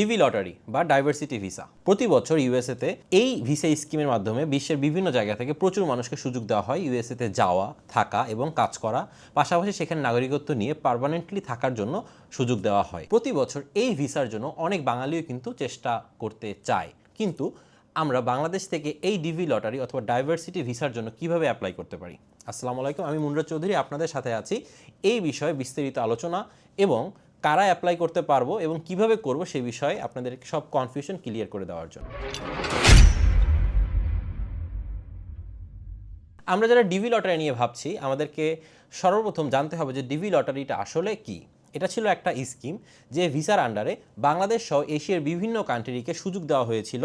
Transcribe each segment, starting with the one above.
DV lottery বা diversity visa প্রতি বছর ইউএসএতে এই ভিসা স্কিমের মাধ্যমে বিশ্বের বিভিন্ন জায়গা থেকে প্রচুর মানুষকে সুযোগ দেওয়া হয় ইউএসএতে যাওয়া, থাকা এবং কাজ করা। পাশাপাশি সেখানে নাগরিকত্ব নিয়ে পার্মানেন্টলি থাকার জন্য সুযোগ দেওয়া হয়। প্রতি বছর এই ভিসার জন্য অনেক বাঙালিও কিন্তু চেষ্টা করতে চায়। কিন্তু আমরা বাংলাদেশ থেকে এই ডিভি লটারি অথবা ডাইভার্সিটি ভিসার জন্য কীভাবে অ্যাপ্লাই করতে পারি? আসসালামু আলাইকুম, আমি মুন্ডা চৌধুরী, আপনাদের সাথে আছি। এই বিষয়ে বিস্তারিত আলোচনা এবং কারা অ্যাপ্লাই করতে পারব এবং কীভাবে করব সে বিষয়ে আপনাদের সব কনফিউশন ক্লিয়ার করে দেওয়ার জন্য। আমরা যারা ডিভি লটারি নিয়ে ভাবছি, আমাদেরকে সর্বপ্রথম জানতে হবে যে ডিভি লটারিটা আসলে কি? এটা ছিল একটা স্কিম যে ভিসার আন্ডারে বাংলাদেশ সহ এশিয়ার বিভিন্ন কান্ট্রিকে সুযোগ দেওয়া হয়েছিল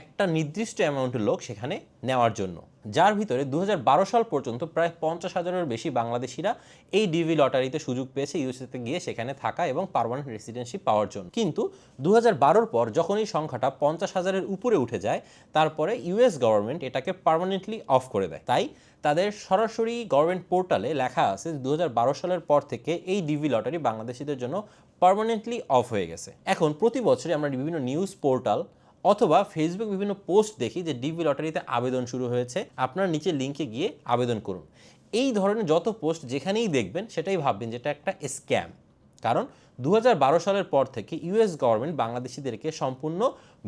একটা নির্দিষ্ট অ্যামাউন্টের লোক সেখানে নেওয়ার জন্য। যার ভিতরে দু হাজার বারো সাল পর্যন্ত প্রায় পঞ্চাশ হাজারের বেশি বাংলাদেশিরা এই ডিভি লটারিতে সুযোগ পেয়েছে ইউএসএতে গিয়ে সেখানে থাকা এবং পারমানেন্ট রেসিডেন্সিপ পাওয়ার জন্য। কিন্তু দু বারোর পর যখন এই সংখ্যাটা পঞ্চাশ হাজারের উপরে উঠে যায়, তারপরে ইউএস গভর্নমেন্ট এটাকে পার্মানেন্টলি অফ করে দেয়। তাই তাদের সরাসরি গভর্নমেন্ট পোর্টালে লেখা আছে দু হাজার বারো সালের পর থেকে এই ডিভি লটারি বাংলাদেশিদের জন্য পারমানেন্টলি অফ হয়ে গেছে। এখন প্রতি বছরই আমরা বিভিন্ন নিউজ পোর্টাল অথবা ফেসবুক বিভিন্ন পোস্ট দেখি যে ডিবি লটারিতে আবেদন শুরু হয়েছে। আপনার নিচে লিঙ্কে গিয়ে আবেদন করুন। এই ধরনের যত পোস্ট যেখানেই দেখবেন, সেটাই ভাববেন যেটা একটা স্ক্যাম কারণ দু হাজার বারো সালের পর থেকে ইউএস গভর্নমেন্ট বাংলাদেশিদেরকে সম্পূর্ণ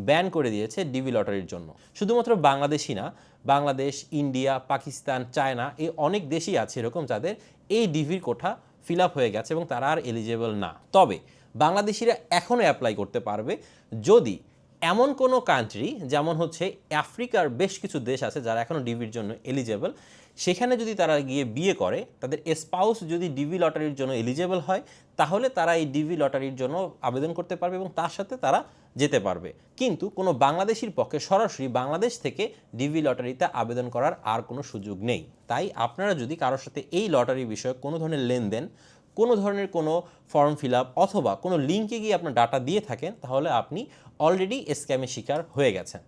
ব্যান করে দিয়েছে ডিবি লটারির জন্য। শুধুমাত্র বাংলাদেশি না, বাংলাদেশ ইন্ডিয়া পাকিস্তান চায়না এই অনেক দেশই আছে এরকম যাদের এই ডিভির কোঠা ফিল হয়ে গেছে এবং তারা আর এলিজেবল না। তবে বাংলাদেশিরা এখনও অ্যাপ্লাই করতে পারবে। যদি এমন কোনো কান্ট্রি যেমন হচ্ছে আফ্রিকার বেশ কিছু দেশ আছে যারা এখনও ডিভির জন্য এলিজেবল সেখানে যদি তারা গিয়ে বিয়ে করে, তাদের স্পাউস যদি ডিভি লটারির জন্য এলিজেবল হয়, তাহলে তারা এই ডিভি লটারির জন্য আবেদন করতে পারবে এবং তার সাথে তারা যেতে পারবে। কিন্তু কোনো বাংলাদেশির পক্ষে সরাসরি বাংলাদেশ থেকে ডিভি লটারিতে আবেদন করার আর কোনো সুযোগ নেই। তাই আপনারা যদি কারোর সাথে এই লটারি বিষয়ে কোনো ধরনের লেনদেন কোনো ধরনের কোনো ফর্ম ফিল আপ অথবা কোনো লিঙ্কে গিয়ে আপনার ডাটা দিয়ে থাকেন, তাহলে আপনি অলরেডি স্ক্যামের শিকার হয়ে গেছেন।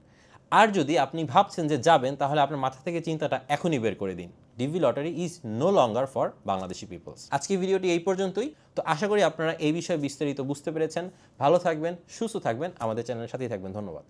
আর যদি আপনি ভাবছেন যে যাবেন, তাহলে আপনার মাথা থেকে চিন্তাটা এখনই বের করে দিন। DV lottery is no longer for Bangladeshi peoples আজকে ভিডিওটি এই পর্যন্তই। তো আশা করি আপনারা এই বিষয়ে বিস্তারিত বুঝতে পেরেছেন। ভালো থাকবেন, সুস্থ থাকবেন। আমাদের চ্যানেলের সাথেই থাকবেন। ধন্যবাদ।